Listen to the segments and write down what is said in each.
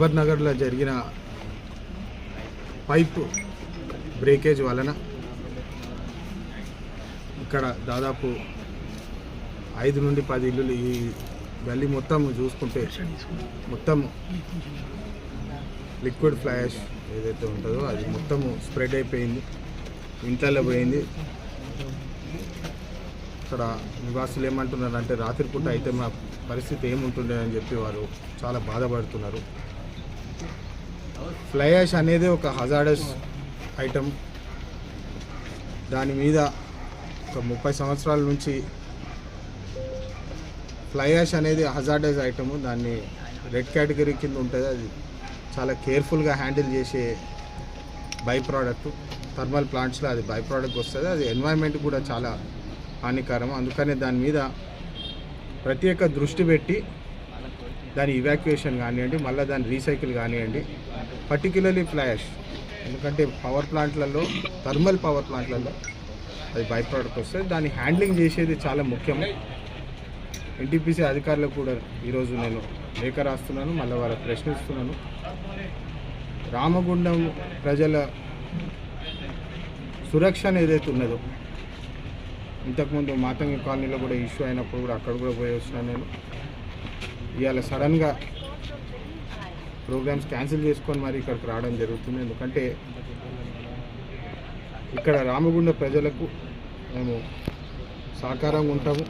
అక్బర్ నగర్లో జరిగిన pipe breakage వలన ఇక్కడ దాదాపు ఐదు నుండి పది ఇల్లులు ఈ గల్లీ మొత్తం చూసుకుంటే మొత్తం లిక్విడ్ ఫ్లాష్ ఏదైతే ఉంటుందో అది మొత్తము స్ప్రెడ్ అయిపోయింది. ఇంట్లలో పోయింది. ఇక్కడ నివాసులు ఏమంటున్నారు అంటే రాత్రిపూట అయితే మా పరిస్థితి ఏముంటుండే అని చెప్పి వారు చాలా బాధపడుతున్నారు. ఫ్లై యాష్ అనేది ఒక హజార్డస్ ఐటమ్ దాని మీద ఒక ముప్పై సంవత్సరాల నుంచి ఫ్లై యాష్ అనేది హజార్డస్ ఐటమ్ దాన్ని రెడ్ కేటగిరీ కింద ఉంటుంది. అది చాలా కేర్ఫుల్గా హ్యాండిల్ చేసే బై ప్రోడక్ట్ థర్మల్ ప్లాంట్స్లో అది బై ప్రోడక్ట్ వస్తుంది. అది ఎన్వైర్న్మెంట్ కూడా చాలా హానికరం. అందుకనే దాని మీద ప్రత్యేక దృష్టి పెట్టి దాని ఇవాక్యుయేషన్ కానివ్వండి మళ్ళీ దాని రీసైకిల్ కానివ్వండి పర్టికులర్లీ ఫ్లాష్ ఎందుకంటే పవర్ ప్లాంట్లలో థర్మల్ పవర్ ప్లాంట్లలో అది బై ప్రోడక్ట్ వస్తుంది. దాన్ని హ్యాండ్లింగ్ చేసేది చాలా ముఖ్యం. ఎన్టీపీసీ అధికారులకు కూడా ఈరోజు నేను లేఖ రాస్తున్నాను మళ్ళీ వారికి ప్రశ్నిస్తున్నాను. రామగుండం ప్రజల సురక్షణ ఏదైతే ఉన్నదో ఇంతకుముందు మాతంగి కాలనీలో కూడా ఇష్యూ అయినప్పుడు కూడా అక్కడ కూడా పోయి వచ్చినాను నేను. ఇవాళ సడన్గా ప్రోగ్రామ్స్ క్యాన్సిల్ చేసుకొని మరి ఇక్కడికి రావడం జరుగుతుంది. ఎందుకంటే ఇక్కడ రామగుండ ప్రజలకు మేము సహకారంగా ఉంటాము.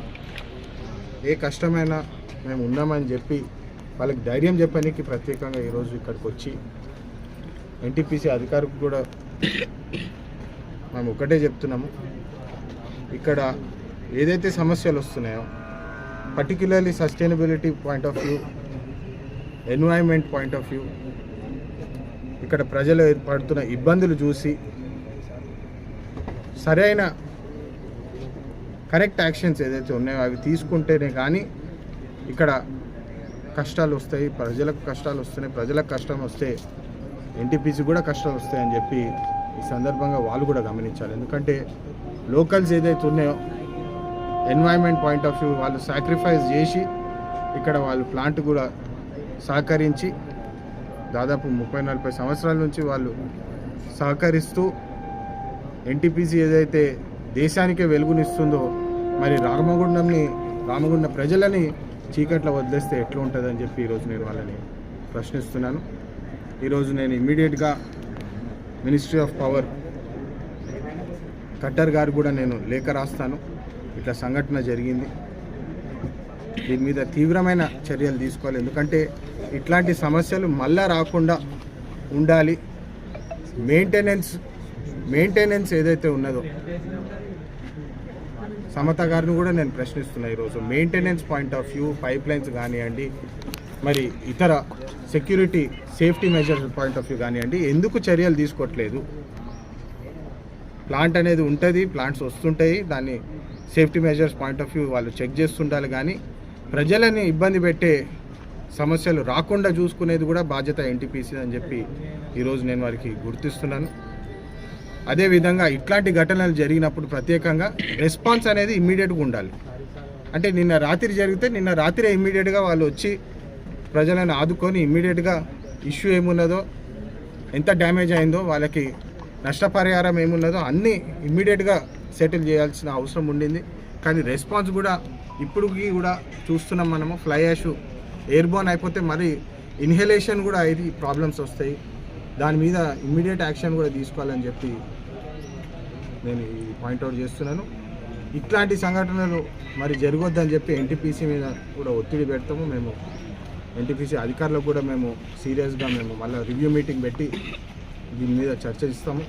ఏ కష్టమైనా మేము ఉన్నామని చెప్పి వాళ్ళకి ధైర్యం చెప్పడానికి ప్రత్యేకంగా ఈరోజు ఇక్కడికి వచ్చి ఎన్టీపీసీ అధికారికి కూడా మేము ఒకటే చెప్తున్నాము. ఇక్కడ ఏదైతే సమస్యలు వస్తున్నాయో particularly sustainability point of view environment point of view ఇక్కడ ప్రజలు ఏర్పడుతున్న ఇబ్బందులు చూసి సరైన కరెక్ట్ యాక్షన్స్ ఏదైతే ఉన్నాయో అవి తీసుకుంటేనే కానీ ఇక్కడ కష్టాలు వస్తాయి ప్రజలకు కష్టాలు వస్తున్నాయి ప్రజలకు కష్టం వస్తే ఎన్టీపీసీ కూడా కష్టాలు వస్తాయని చెప్పి ఈ సందర్భంగా వాళ్ళు కూడా గమనించాలి. ఎందుకంటే లోకల్స్ ఏదైతే ఉన్నాయో ఎన్వైర్న్మెంట్ పాయింట్ ఆఫ్ వ్యూ వాళ్ళు సాక్రిఫైస్ చేసి ఇక్కడ వాళ్ళు ప్లాంట్ కూడా సహకరించి దాదాపు ముప్పై నలభై సంవత్సరాల నుంచి వాళ్ళు సహకరిస్తూ ఎన్టీపీసీ ఏదైతే దేశానికే వెలుగునిస్తుందో మరి రామగుండంని రామగుండ ప్రజలని చీకట్లో వదిలేస్తే ఎట్లా ఉంటుందని చెప్పి ఈరోజు నేను వాళ్ళని ప్రశ్నిస్తున్నాను. ఈరోజు నేను ఇమీడియట్గా మినిస్ట్రీ ఆఫ్ పవర్ కట్టర్ గారు కూడా నేను లేఖ రాస్తాను. ఇట్లా సంఘటన జరిగింది. దీని మీద తీవ్రమైన చర్యలు తీసుకోవాలి. ఎందుకంటే ఇట్లాంటి సమస్యలు మళ్ళా రాకుండా ఉండాలి. మెయింటెనెన్స్ మెయింటెనెన్స్ ఏదైతే ఉన్నదో. సమత గారిని కూడా నేను ప్రశ్నిస్తున్నా ఈరోజు. Maintenance point of view pipe lines కానివ్వండి మరి ఇతర security safety measures point of view కానివ్వండి ఎందుకు చర్యలు తీసుకోవట్లేదు? ప్లాంట్ అనేది ఉంటుంది ప్లాంట్స్ వస్తుంటాయి దాన్ని safety measures point of view వాళ్ళు చెక్ చేస్తుండాలి కానీ ప్రజలని ఇబ్బంది పెట్టే సమస్యలు రాకుండా చూసుకునేది కూడా బాధ్యత ఎన్టీపీసీ అని చెప్పి ఈరోజు నేను వారికి గుర్తిస్తున్నాను. అదేవిధంగా ఇట్లాంటి ఘటనలు జరిగినప్పుడు ప్రత్యేకంగా రెస్పాన్స్ అనేది ఇమ్మీడియట్గా ఉండాలి. అంటే నిన్న రాత్రి జరిగితే నిన్న రాత్రి ఇమ్మీడియట్గా వాళ్ళు వచ్చి ప్రజలను ఆదుకొని ఇమ్మీడియట్గా ఇష్యూ ఏమున్నదో ఎంత డ్యామేజ్ అయిందో వాళ్ళకి నష్టపరిహారం ఏమున్నదో అన్నీ ఇమ్మీడియట్గా సెటిల్ చేయాల్సిన అవసరం ఉండింది. కానీ రెస్పాన్స్ కూడా ఇప్పటికి కూడా చూస్తున్నాం మనము. ఫ్లై యాష్ ఎయిర్బోన్ అయిపోతే మరి ఇన్హలేషన్ కూడా అయ్యి ప్రాబ్లమ్స్ వస్తాయి. దాని మీద ఇమ్మీడియట్ యాక్షన్ కూడా తీసుకోవాలని చెప్పి నేను ఈ పాయింట్అవుట్ చేస్తున్నాను. ఇట్లాంటి సంఘటనలు మరి జరగొద్దని చెప్పి ఎన్టీపీసీ మీద కూడా ఒత్తిడి పెడతాము. మేము ఎన్టీపీసీ అధికారులకు కూడా మేము సీరియస్గా మేము మళ్ళీ రివ్యూ మీటింగ్ పెట్టి దీని మీద చర్చ ఇస్తాము.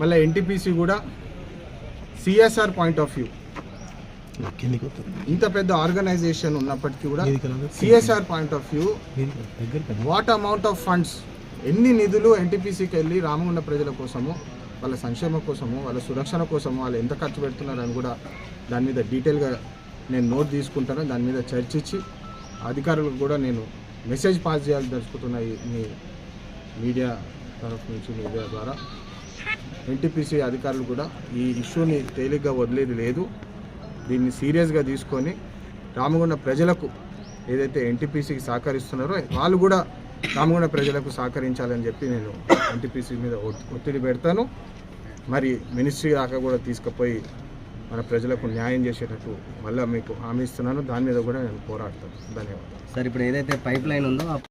మళ్ళీ ఎన్టీపీసీ కూడా సిఎస్ఆర్ పాయింట్ ఆఫ్ వ్యూ. ఇంత పెద్ద ఆర్గనైజేషన్ ఉన్నప్పటికీ కూడా? CSR point of view what amount of funds? ఎన్ని నిధులు ఎన్టీపీసీకి వెళ్ళి రామగుండ ప్రజల కోసము వాళ్ళ సంక్షేమం కోసము వాళ్ళ సురక్షణ కోసము వాళ్ళు ఎంత ఖర్చు పెడుతున్నారని కూడా దాని మీద డీటెయిల్గా నేను నోట్ తీసుకుంటాను. దాని మీద చర్చించి అధికారులకు కూడా నేను మెసేజ్ పాస్ చేయాలి దలుచుకుంటున్న మీ మీడియా తరఫు నుంచి మీడియా ద్వారా ఎన్టీపీసీ అధికారులు కూడా ఈ ఇష్యూని తేలిగ్గా వదిలేది లేదు. దీన్ని సీరియస్గా తీసుకొని రామగుండ ప్రజలకు ఏదైతే ఎన్టీపీసీకి సహకరిస్తున్నారో వాళ్ళు కూడా రామగుండ ప్రజలకు సహకరించాలని చెప్పి నేను ఎన్టీపీసీ మీద ఒత్తిడి పెడతాను. మరి మినిస్ట్రీ దాకా కూడా తీసుకుపోయి మన ప్రజలకు న్యాయం చేసేటట్టు మళ్ళీ మీకు హామీ ఇస్తున్నాను. దాని మీద కూడా నేను పోరాడతాను. ధన్యవాదాలు. సార్ ఇప్పుడు ఏదైతే పైప్ లైన్ ఉందో